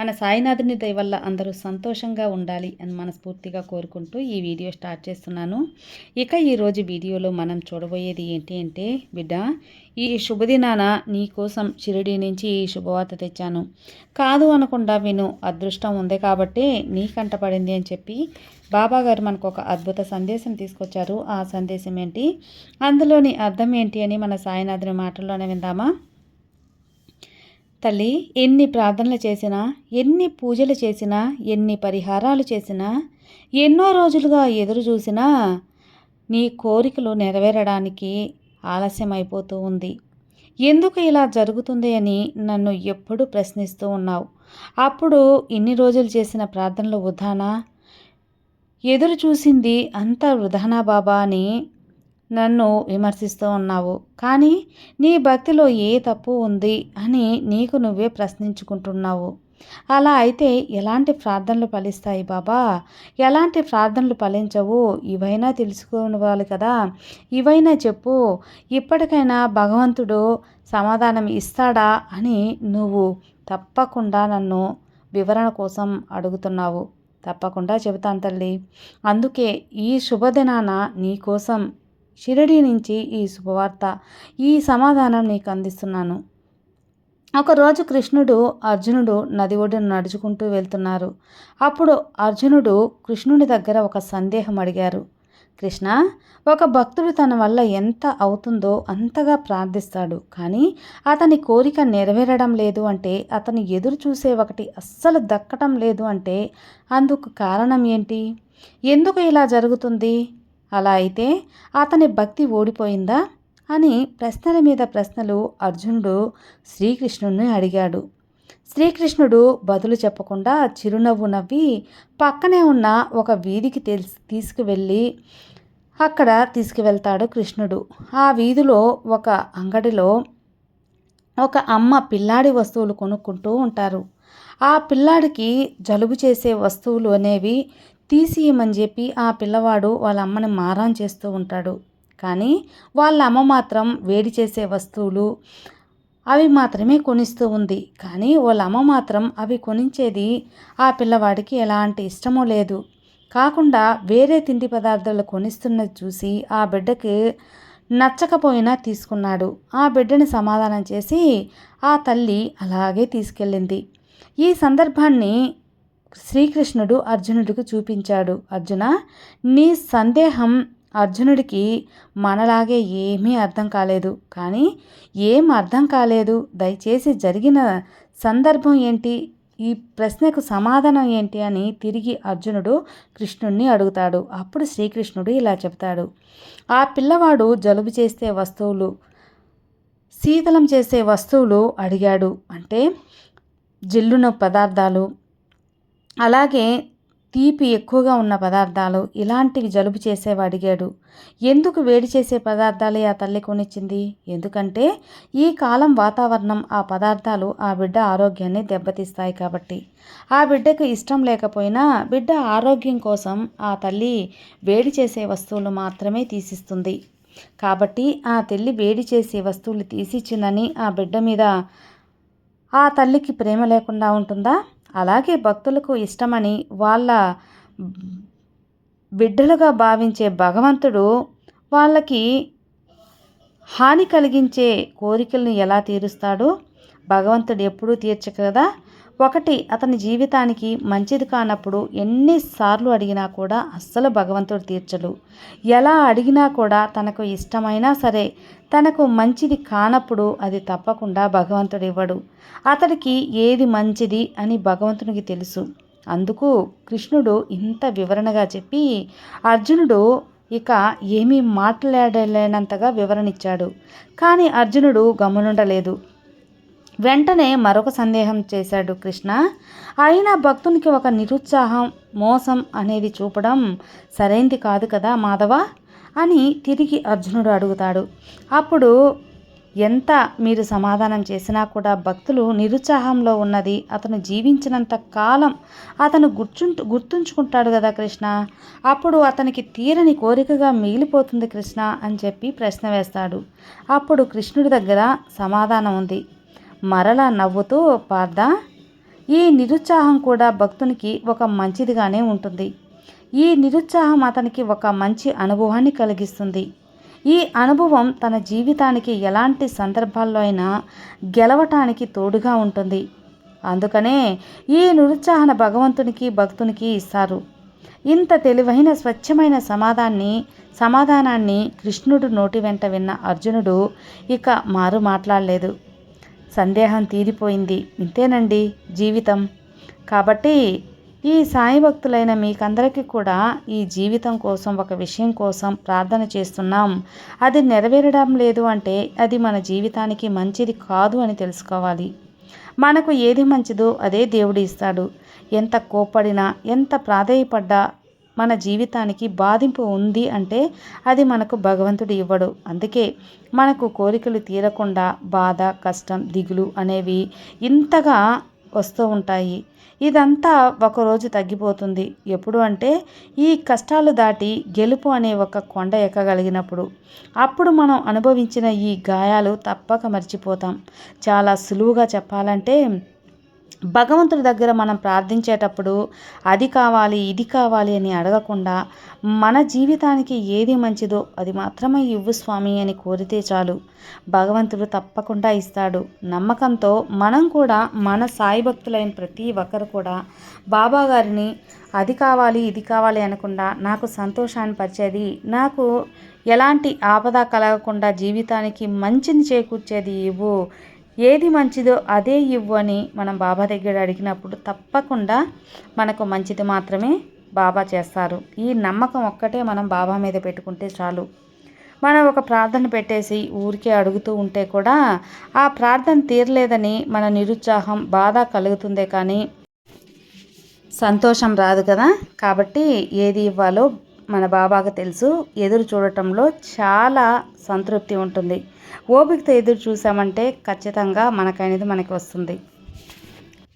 మన సాయినాథుని దయ వల్ల అందరూ సంతోషంగా ఉండాలి అని మనస్ఫూర్తిగా కోరుకుంటూ ఈ వీడియో స్టార్ట్ చేస్తున్నాను. ఇక ఈరోజు వీడియోలో మనం చూడబోయేది ఏంటి అంటే బిడ్డ ఈ శుభదినాన నీ కోసం షిరిడి నుంచి ఈ శుభవార్త తెచ్చాను. కాదు అనకుండా విను అదృష్టం ఉంది కాబట్టి నీకంట పడింది అని చెప్పి బాబా గారు మనకు ఒక అద్భుత సందేశం తీసుకొచ్చారు. ఆ సందేశం ఏంటి? అందులోని అర్థం ఏంటి అని మన సాయినాథుని మాటల్లోనే విందామా? తల్లి ఎన్ని ప్రార్థనలు చేసినా ఎన్ని పూజలు చేసినా ఎన్ని పరిహారాలు చేసినా ఎన్నో రోజులుగా ఎదురు చూసినా నీ కోరికలు నెరవేరడానికి ఆలస్యం అయిపోతూ ఉంది. ఎందుకు ఇలా జరుగుతుంది అని నన్ను ఎప్పుడు ప్రశ్నిస్తూ ఉన్నావు. అప్పుడు ఇన్ని రోజులు చేసిన ప్రార్థనలు వృధానా? ఎదురు చూసింది అంత వృధానా బాబా అని నన్ను విమర్శిస్తూ ఉన్నావు. కానీ నీ భక్తిలో ఏ తప్పు ఉంది అని నీకు నువ్వే ప్రశ్నించుకుంటున్నావు. అలా అయితే ఎలాంటి ప్రార్థనలు ఫలిస్తాయి బాబా? ఎలాంటి ప్రార్థనలు ఫలించవు? ఇవైనా తెలుసుకోవాలి కదా. ఇవైనా చెప్పు. ఇప్పటికైనా భగవంతుడు సమాధానం ఇస్తాడా అని నువ్వు తప్పకుండా నన్ను వివరణ కోసం అడుగుతున్నావు. తప్పకుండా చెబుతాను తల్లి. అందుకే ఈ శుభదినాన నీ కోసం షిరడి నుంచి ఈ శుభవార్త ఈ సమాధానం నీకు అందిస్తున్నాను. ఒకరోజు కృష్ణుడు అర్జునుడు నది ఒడ్డున నడుచుకుంటూ వెళ్తున్నారు. అప్పుడు అర్జునుడు కృష్ణుని దగ్గర ఒక సందేహం అడిగారు. కృష్ణ ఒక భక్తుడు తన వల్ల ఎంత అవుతుందో అంతగా ప్రార్థిస్తాడు. కానీ అతని కోరిక నెరవేరడం లేదు అంటే అతను ఎదురు చూసే ఒకటి అస్సలు దక్కటం లేదు అంటే అందుకు కారణం ఏంటి? ఎందుకు ఇలా జరుగుతుంది? అలా అయితే అతని భక్తి ఓడిపోయిందా అని ప్రశ్నల మీద ప్రశ్నలు అర్జునుడు శ్రీకృష్ణుడిని అడిగాడు. శ్రీకృష్ణుడు బదులు చెప్పకుండా చిరునవ్వు నవ్వి పక్కనే ఉన్న ఒక వీధికి తెలిసి తీసుకువెళ్ళి అక్కడ తీసుకువెళ్తాడు కృష్ణుడు. ఆ వీధిలో ఒక అంగడిలో ఒక అమ్మ పిల్లాడి వస్తువులు కొనుక్కుంటూ ఉంటారు. ఆ పిల్లాడికి జలుబు చేసే వస్తువులు అనేవి తీసియమని చెప్పి ఆ పిల్లవాడు వాళ్ళ అమ్మని మారాన్ చేస్తూ ఉంటాడు. కానీ వాళ్ళ అమ్మ మాత్రం వేడి చేసే వస్తువులు అవి మాత్రమే కొనిస్తూ ఉంది. కానీ వాళ్ళ అమ్మ మాత్రం అవి కొనించేది ఆ పిల్లవాడికి ఎలాంటి ఇష్టమో లేదు. కాకుండా వేరే తిండి పదార్థాలు కొనిస్తున్నది చూసి ఆ బిడ్డకి నచ్చకపోయినా తీసుకున్నాడు. ఆ బిడ్డని సమాధానం చేసి ఆ తల్లి అలాగే తీసుకెళ్ళింది. ఈ సందర్భాన్ని శ్రీకృష్ణుడు అర్జునుడికి చూపించాడు. అర్జున నీ సందేహం అర్జునుడికి మనలాగే ఏమీ అర్థం కాలేదు. కానీ ఏం అర్థం కాలేదు? దయచేసి జరిగిన సందర్భం ఏంటి? ఈ ప్రశ్నకు సమాధానం ఏంటి అని తిరిగి అర్జునుడు కృష్ణుణ్ణి అడుగుతాడు. అప్పుడు శ్రీకృష్ణుడు ఇలా చెప్తాడు ఆ పిల్లవాడు జలుబు చేసే వస్తువులు శీతలం చేసే వస్తువులు అడిగాడు. అంటే జిల్లున పదార్థాలు అలాగే తీపి ఎక్కువగా ఉన్న పదార్థాలు ఇలాంటివి జలుబు చేసేవి అడిగాడు. ఎందుకు వేడి చేసే పదార్థాలే ఆ తల్లి కొనిచ్చింది? ఎందుకంటే ఈ కాలం వాతావరణం ఆ పదార్థాలు ఆ బిడ్డ ఆరోగ్యాన్ని దెబ్బతీస్తాయి కాబట్టి. ఆ బిడ్డకు ఇష్టం లేకపోయినా బిడ్డ ఆరోగ్యం కోసం ఆ తల్లి వేడి చేసే వస్తువులు మాత్రమే తీసిస్తుంది. కాబట్టి ఆ తల్లి వేడి చేసే వస్తువులు తీసిచ్చిందని ఆ బిడ్డ మీద ఆ తల్లికి ప్రేమ లేకుండా ఉంటుందా? అలాగే భక్తులకు ఇష్టమని వాళ్ళ బిడ్డలుగా భావించే భగవంతుడు వాళ్ళకి హాని కలిగించే కోరికలను ఎలా తీరుస్తాడో? భగవంతుడు ఎప్పుడూ తీర్చకదా ఒకటి అతని జీవితానికి మంచిది కానప్పుడు ఎన్నిసార్లు అడిగినా కూడా అస్సలు భగవంతుడు తీర్చడు. ఎలా అడిగినా కూడా తనకు ఇష్టమైనా సరే తనకు మంచిది కానప్పుడు అది తప్పకుండా భగవంతుడు ఇవ్వడు అతడికి ఏది మంచిది అని భగవంతునికి తెలుసు. అందుకు కృష్ణుడు ఇంత వివరణగా చెప్పి అర్జునుడు ఇక ఏమీ మాట్లాడలేనంతగా వివరణిచ్చాడు కానీ అర్జునుడు గమనుండలేదు. వెంటనే మరొక సందేహం చేశాడు కృష్ణ. అయినా భక్తునికి ఒక నిరుత్సాహం మోసం అనేది చూపడం సరైంది కాదు కదా మాధవ? అని తిరిగి అర్జునుడు అడుగుతాడు. అప్పుడు ఎంత మీరు సమాధానం చేసినా కూడా భక్తులు నిరుత్సాహంలో ఉన్నది. అతను జీవించినంత కాలం అతను గుర్చుంటు గుర్తుంచుకుంటాడు కదా కృష్ణ? అప్పుడు అతనికి తీరని కోరికగా మిగిలిపోతుంది కృష్ణ అని చెప్పి ప్రశ్న వేస్తాడు. అప్పుడు కృష్ణుడి దగ్గర సమాధానం ఉంది. మరలా నవ్వుతూ పార్థ ఈ నిరుత్సాహం కూడా భక్తునికి ఒక మంచిదిగానే ఉంటుంది. ఈ నిరుత్సాహం అతనికి ఒక మంచి అనుభవాన్ని కలిగిస్తుంది. ఈ అనుభవం తన జీవితానికి ఎలాంటి సందర్భాల్లో అయినా గెలవటానికి తోడుగా ఉంటుంది. అందుకనే ఈ నిరుత్సాహన భగవంతునికి భక్తునికి ఇస్తారు. ఇంత తెలివైన స్వచ్ఛమైన సమాధాన్ని సమాధానాన్ని కృష్ణుడు నోటి వెంట విన్న అర్జునుడు ఇక మారు మాట్లాడలేదు. సందేహం తీరిపోయింది. ఇంతేనండి జీవితం. కాబట్టి ఈ సాయి భక్తులైన మీకందరికీ కూడా ఈ జీవితం కోసం ఒక విషయం కోసం ప్రార్థన చేస్తున్నాం. అది నెరవేరడం లేదు అంటే అది మన జీవితానికి మంచిది కాదు అని తెలుసుకోవాలి. మనకు ఏది మంచిదో అదే దేవుడు ఇస్తాడు. ఎంత కోప్పడినా ఎంత ప్రాధేయపడ్డా మన జీవితానికి బాధింపు ఉంది అంటే అది మనకు భగవంతుడు ఇవ్వడు. అందుకే మనకు కోరికలు తీరకుండా బాధ కష్టం దిగులు అనేవి ఇంతగా వస్తూ ఉంటాయి. ఇదంతా ఒకరోజు తగ్గిపోతుంది. ఎప్పుడు అంటే ఈ కష్టాలు దాటి గెలుపు అనే ఒక కొండ ఎక్కగలిగినప్పుడు. అప్పుడు మనం అనుభవించిన ఈ గాయాలు తప్పక మర్చిపోతాం. చాలా సులువుగా చెప్పాలంటే భగవంతుడి దగ్గర మనం ప్రార్థించేటప్పుడు అది కావాలి ఇది కావాలి అని అడగకుండా మన జీవితానికి ఏది మంచిదో అది మాత్రమే ఇవ్వు స్వామి అని కోరితే చాలు. భగవంతుడు తప్పకుండా ఇస్తాడు. నమ్మకంతో మనం కూడా మన సాయి భక్తులైన ప్రతి ఒక్కరు కూడా బాబా గారిని అది కావాలి ఇది కావాలి అనకుండా నాకు సంతోషాన్ని పరిచేది నాకు ఎలాంటి ఆపద కలగకుండా జీవితానికి మంచిని చేకూర్చేది ఇవ్వు. ఏది మంచిదో అదే ఇవ్వు అని మనం బాబా దగ్గర అడిగినప్పుడు తప్పకుండా మనకు మంచిది మాత్రమే బాబా చేస్తారు. ఈ నమ్మకం ఒక్కటే మనం బాబా మీద పెట్టుకుంటే చాలు. మనం ఒక ప్రార్థన పెట్టేసి ఊరికే అడుగుతూ ఉంటే కూడా ఆ ప్రార్థన తీరలేదని మన నిరుత్సాహం బాధ కలుగుతుందే కానీ సంతోషం రాదు కదా. కాబట్టి ఏది ఇవ్వాలో మన బాబాకు తెలుసు. ఎదురు చూడటంలో చాలా సంతృప్తి ఉంటుంది. ఓపికతో ఎదురు చూసామంటే ఖచ్చితంగా మనకనేది మనకి వస్తుంది.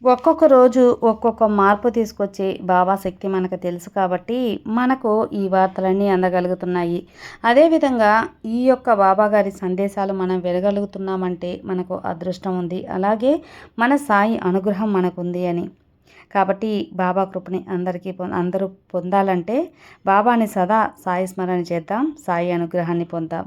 ఒక్కొక్క రోజు ఒక్కొక్క మార్పు తీసుకొచ్చే బాబా శక్తి మనకు తెలుసు కాబట్టి మనకు ఈ వార్తలన్నీ అందగలుగుతున్నాయి. అదేవిధంగా ఈ యొక్క బాబా గారి సందేశాలు మనం వినగలుగుతున్నామంటే మనకు అదృష్టం ఉంది. అలాగే మన సాయి అనుగ్రహం మనకుంది అని. కాబట్టి బాబా కృపని అందరికీ అందరూ పొందాలంటే బాబాని సదా సాయి స్మరణ చేద్దాం. సాయి అనుగ్రహాన్ని పొందాం.